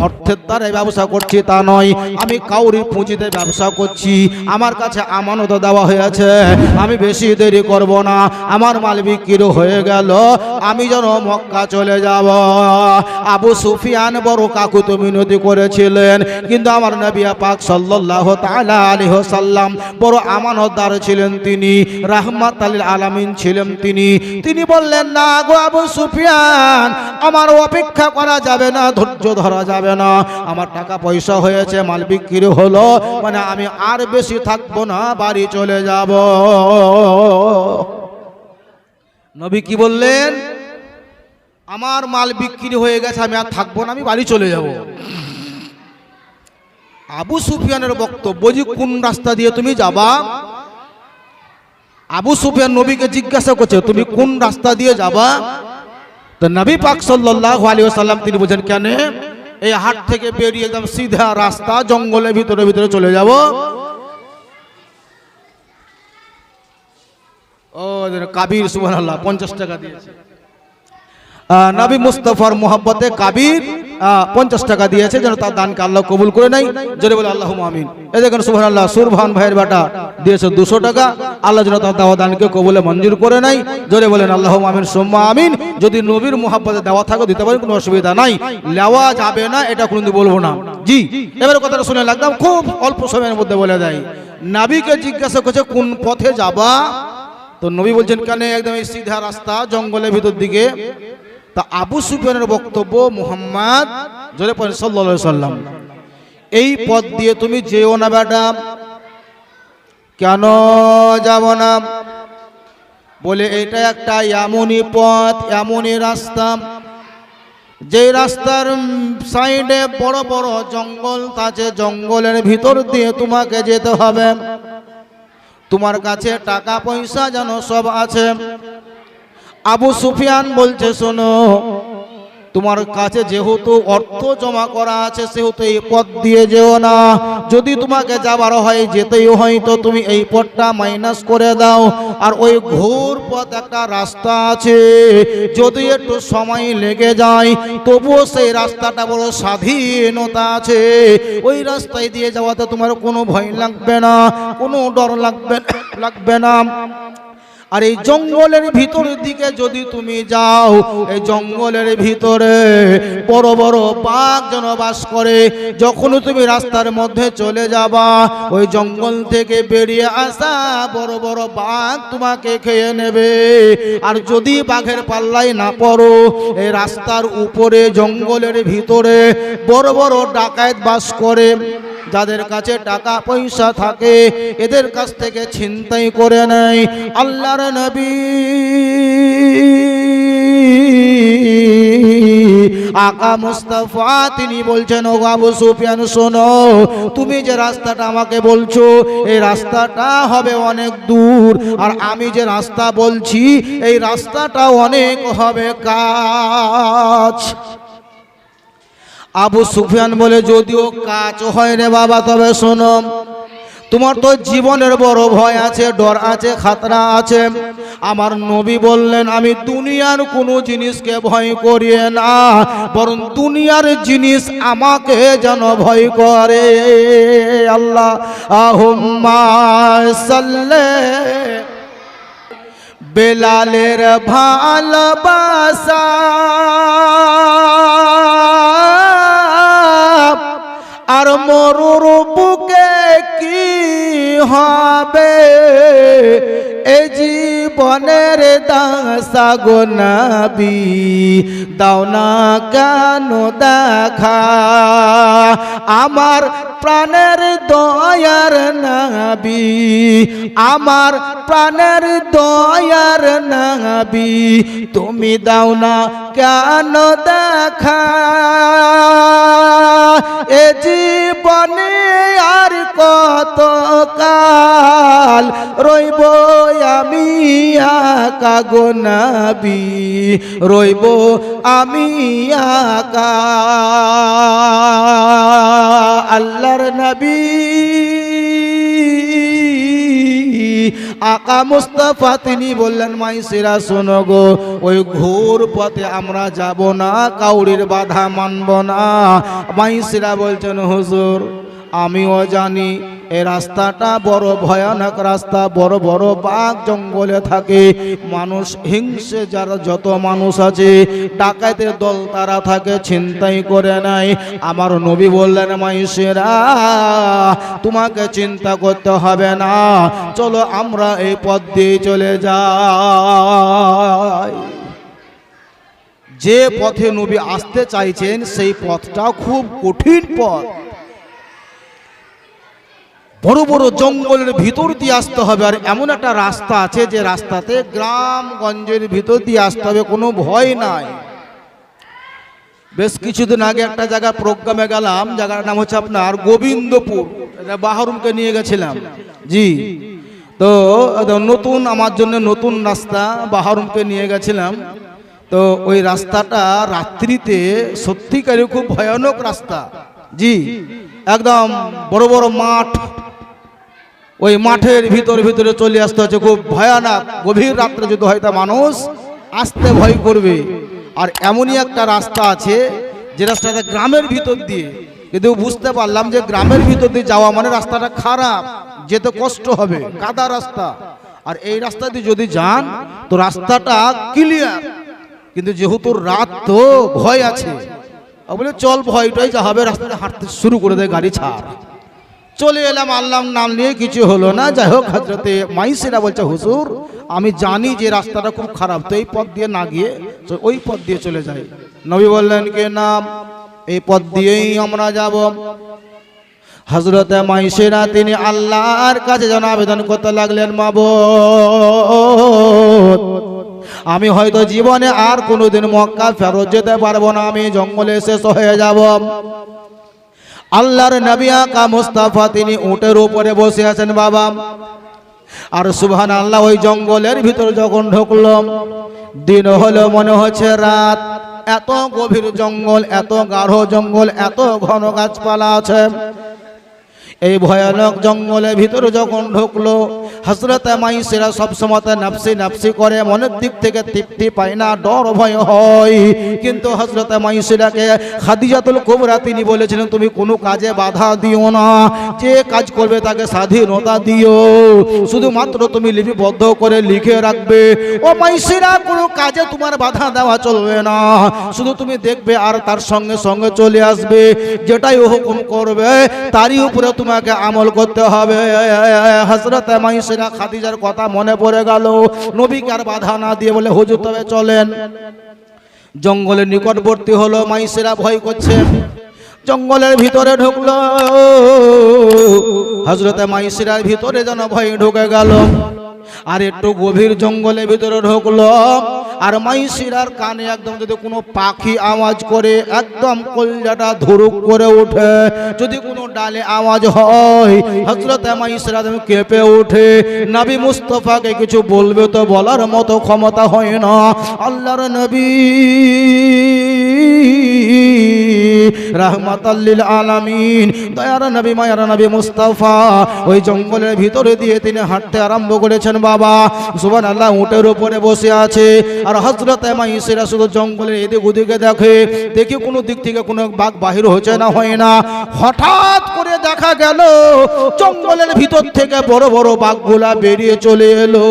অর্থের দ্বারা ব্যবসা করছি তা নয়। আমি কাউরি পুঁজিতে ব্যবসা করছি। আমার কাছে আমানত দেওয়া হয়েছে। আমি বেশি দেরি করব না। আমার মাল বিক্রি হয়ে গেল। আমি যেন মক্কা চলে যাব। আবু সুফিয়ান বড় কাকুত মিনতি করেছিলেন। কিন্তু আমার নবিয়া পাক সাল্লাল্লাহু তাআলা আলাইহি সাল্লাম বড় আমানতদার ছিলেন তিনি। রাহমাত আলিল আলামিন ছিলেন তিনি। তিনি বললেন, না গো আবু সুফিয়ান, আমার অপেক্ষা করা যাবে না, ধৈর্য ধরা যাবে না। আমার টাকা পয়সা হয়েছে, মাল বিক্রি হলো মানে আমি আর বেশি থাকব না, বাড়ি চলে যাব। নবী কি বললেন? আমার মাল বিক্রি হয়ে গেছে, আমি আর থাকব না, আমি বাড়ি চলে যাব। আবু সুফিয়ানের বক্তব্য যে কোন রাস্তা দিয়ে তুমি যাবা? আবু সুফিয়ান নবীকে জিজ্ঞাসা করছে, তুমি কোন রাস্তা দিয়ে যাবা? তো নবী পাক সাল্লাল্লাহু আলাইহি ওয়াসাল্লাম তিনি বলেন কেন? এই হাট থেকে বেরিয়ে একদম সিধা রাস্তা, জঙ্গলের ভিতরে ভিতরে চলে যাব। ও কাবির সুবাহ পঞ্চাশ টাকা দিয়েছে। নবী মুস্তফার মোহাব্বতে কাবির পঞ্চাশ টাকা দিয়েছে, যেন তার দানকে আল্লাহ কবুল করে নাই জোরে বলে আল্লাহ আমিন। এই দেখেন সুবহান আল্লাহ সুরভান ভাইয়ের বাটা দিয়েছে দুশো টাকা। আল্লাহ যেন তার দেওয়া দানকে কবুলে মঞ্জুর করে নাই জোরে বলেন আল্লাহ আমিন, সোম্মা আমিন। যদি নবীর মোহাব্বতে দেওয়া থাকে, দিতে পারেন, কোনো অসুবিধা নাই। নেওয়া যাবে না, এটা কোনোদিন বলব না। জি, এবারে কথাটা শুনে লাগলাম খুব অল্প সময়ের মধ্যে বলে দেয়। নাবিকে জিজ্ঞাসা করছে, কোন পথে যাবা? তো নবী বলছেন, কেন একদম এই সিধা রাস্তা, জঙ্গলের ভিতর দিকে। তা আবু সুফিয়ানের বক্তব্য মুহাম্মদ, জোরে পড়েন সাল্লাল্লাহু সাল্লাম। এই পথ দিয়ে তুমি যেও না বেটা। কেন যাব না? বলে এটা একটা এমনই পথ, এমনই রাস্তা। যে রাস্তার সাইডে বড় বড় জঙ্গল আছে জঙ্গলের ভিতর দিয়ে তোমাকে যেতে হবে। তোমার কাছে টাকা পয়সা যেন সব আছে। আবু সুফিয়ান বলছে, শোনো, তোমার কাছে যেহেতু অর্থ জমা করা আছে, সেহেতু এই পথ দিয়ে যেও না। যদি তোমাকে যাবার হয়, যেতেই হয়, তো তুমি এই পথটা মাইনাস করে দাও। আর ওই ঘোর পথ একটা রাস্তা আছে। যদি একটু সময় লেগে যায়, তবুও সেই রাস্তাটা বড় স্বাধীনতা আছে। ওই রাস্তায় দিয়ে যাওয়াতে তোমার কোনো ভয় লাগবে না, কোনো ডর লাগবে লাগবে না। আর এই জঙ্গলের ভিতরের দিকে যদি তুমি যাও, এই জঙ্গলের ভিতরে বড় বড় বাঘ যেন বাস করে। যখন তুমি রাস্তার মধ্যে চলে যাবা, ওই জঙ্গল থেকে বেরিয়ে আসা বড় বড় বাঘ তোমাকে খেয়ে নেবে। আর যদি বাঘের পাল্লায় না পড়ো এই রাস্তার উপরে জঙ্গলের ভিতরে বড় বড় ডাকাত বাস করে। যাদের কাছে টাকা পয়সা থাকে, এদের কাছ থেকে ছিনতাই করে নেয় আল্লাহর নবী। আকা মুস্তাফা, তিনি বলছেন ও আবু সুফিয়ান, শোনো, তুমি যে রাস্তাটা আমাকে বলছো, এই রাস্তাটা হবে অনেক দূর। আর আমি যে রাস্তা বলছি, এই রাস্তাটা অনেক হবে কাজ আবু সুফিয়ান বলে, যদিও কাজ হয় রে বাবা, তবে শোনো, তোমার তো জীবনের বড় ভয় আছে, ডর আছে, খাতরা আছে। আমার নবী বললেন, আমি দুনিয়ার কোনো জিনিসকে ভয় করিয়ে না, বরং দুনিয়ার জিনিস আমাকে যেন ভয় করে। আল্লাহ, আহুম্মা সাল্লে বেলালের ভালোবাসা। মরুর বুকে কি হবে? এ জীবনের দাসা গো নাবি, দাও না কেন দেখা? আমার প্রাণের দয়ার নাবি, আমার প্রাণের দয়ার নাবি, তুমি দাও না কেন দেখা? এ জীবনে আর কত কাল রইব আমি আকা গো নাবি? রইব আমি আকা আল্লাহর নবী। আকা মুস্তাফা তিনি বললেন, মাইসেরা, শোনো গো, ওই ঘোর পথে আমরা যাব না, কাউরির বাধা মানব না। মাইসেরা বলছেন, হুজুর আমিও জানি এই রাস্তাটা বড় ভয়ানক রাস্তা, বড় বড় বাঘ জঙ্গলে থাকে। মানুষ হিংসে, যারা যত মানুষ আছে, ডাকাতের দল তারা থাকে, ছিনতাই করে নাই আমার নবী বললেন, মাইসেরা, তোমাকে চিন্তা করতে হবে না, চলো আমরা এই পথ দিয়ে চলে যাই। যে পথে নবী আসতে চাইছেন, সেই পথটা খুব কঠিন পথ। বড় বড় জঙ্গলের ভিতর দিয়ে আসতে হবে। আর এমন একটা রাস্তা আছে যে রাস্তাতে গ্রামগঞ্জের ভিতর দিয়ে আসতে হবে, কোনো ভয় নাই। বেশ কিছুদিন আগে একটা জায়গা প্রোগ্রামে গেলাম জায়গার নাম হচ্ছে আপনার গোবিন্দপুর। বাহরুমকে নিয়ে গেছিলাম। জি। তো নতুন, আমার জন্য নতুন রাস্তা বাহরুমকে নিয়ে গেছিলাম। তো ওই রাস্তাটা রাত্রিতে সত্যিকারই খুব ভয়ানক রাস্তা। জি, একদম বড় বড় মাঠ। ওই মাঠের ভিতরে ভিতরে চলে আসতে হচ্ছে, খুব ভয়ানক, গভীর রাত্রে যদি হয়তো মানুষ আসতে ভয় করবে। আর এমনই একটা রাস্তা আছে, যে রাস্তাটা গ্রামের ভিতর দিয়ে। কিন্তু বুঝতে পারলাম যে গ্রামের ভিতর দিয়ে যাওয়া মানে রাস্তাটা খারাপ, যেতে কষ্ট হবে কাদা রাস্তা। আর এই রাস্তা দিয়ে যদি যান, তো রাস্তাটা ক্লিয়ার কিন্তু যেহেতু রাত তো ভয় আছে বলে, চল ভয়টাই যা হবে, রাস্তাটা হাঁটতে শুরু করে দেয় গাড়ি ছাড়। চলে এলাম আল্লাহ নাম নিয়ে কিছু হলো না। যাই হোক হাজরতে মাইসেরা বলছে, হুজুর, আমি জানি যে রাস্তাটা খুব খারাপ, তো এই পথ দিয়ে না গিয়ে ওই পথ দিয়ে চলে যাই। নবী বললেন, কে নাম? এই পথ দিয়েই আমরা যাব। হজরতে মাইসেরা, তিনি আল্লাহর কাছে যেন আবেদন করতে লাগলেন মাব আমি হয়তো জীবনে আর কোনোদিন মক্কা ফেরত যেতে পারব না, আমি জঙ্গলে শেষ হয়ে যাব। আল্লাহর নবী আকা মুস্তাফা, তিনি উটের উপরে বসে আছেন বাবা। আর সুবহান আল্লাহ ওই জঙ্গলের ভিতর যখন ঢুকলাম দিন হলো, মনে হচ্ছে রাত। এত গভীর জঙ্গল, এত গাঢ় জঙ্গল, এত ঘন গাছপালা আছে। এই ভয়ানক জঙ্গলের ভিতরে যখন ঢুকলো হজরত মাইসেরা সবসময় নাফসি নাফসি করে, মনের দিক থেকে তৃপ্তি পায় না, ডর ভয় হয়। কিন্তু হজরত মাইসেরাকে খাদিজাতুল কুবরা তিনি বলেছিলেন, তুমি কোনো কাজে বাধা দিও না। যে কাজ করবে তাকে স্বাধীনতা দিও। শুধুমাত্র তুমি লিপিবদ্ধ করে লিখে রাখবে। ও মাইসেরা, কোনো কাজে তোমার বাধা দেওয়া চলবে না। শুধু তুমি দেখবে আর তার সঙ্গে সঙ্গে চলে আসবে। যেটাই হুকুম করবে, তারই উপরে তোমাকে আমল করতে হবে। হজরত মাইসেরা খাদিজার কথা মনে পড়ে গেল। নবীকে আর বাধা না দিয়ে বলে, হুজুর, তবে চলেন। জঙ্গলের নিকটবর্তী হলো মাইসেরা ভয় করছে। জঙ্গলের ভিতরে ঢুকলো। হজরতে মাইসিরার ভিতরে যেন ভয় ঢুকে গেল। আর একটু গভীর জঙ্গলের ভিতরে ঢুকলো। আর মাইসিরার কানে একদম যদি কোনো পাখি আওয়াজ করে, একদম কলজাটা ধুরুক করে ওঠে। যদি কোনো ডালে আওয়াজ হয় হজরত মাইসিরা তুমি কেঁপে ওঠে। নবী মুস্তফাকে কিছু বলবে তো বলার মতো ক্ষমতা হয় না। আল্লাহর নবী রাহমাতাল্লিল আলামিন। দয়ার নবী, মায়ার নবী মুস্তাফা, ওই জঙ্গলের ভিতরে দিয়ে তিনি হাঁটতে আরম্ভ করেছেন বাবা। সুবান আল্লাহ উটের উপরে বসে আছে। আর হজরত মাইসেরা শুধু জঙ্গলের এদিক ওদিকে দেখে, দেখি কোনো দিক থেকে কোনো বাঘ বাহির হচ্ছে না, হয় না। হঠাৎ করে দেখা গেল, জঙ্গলের ভিতর থেকে বড় বড় বাঘগুলা বেরিয়ে চলে এলো।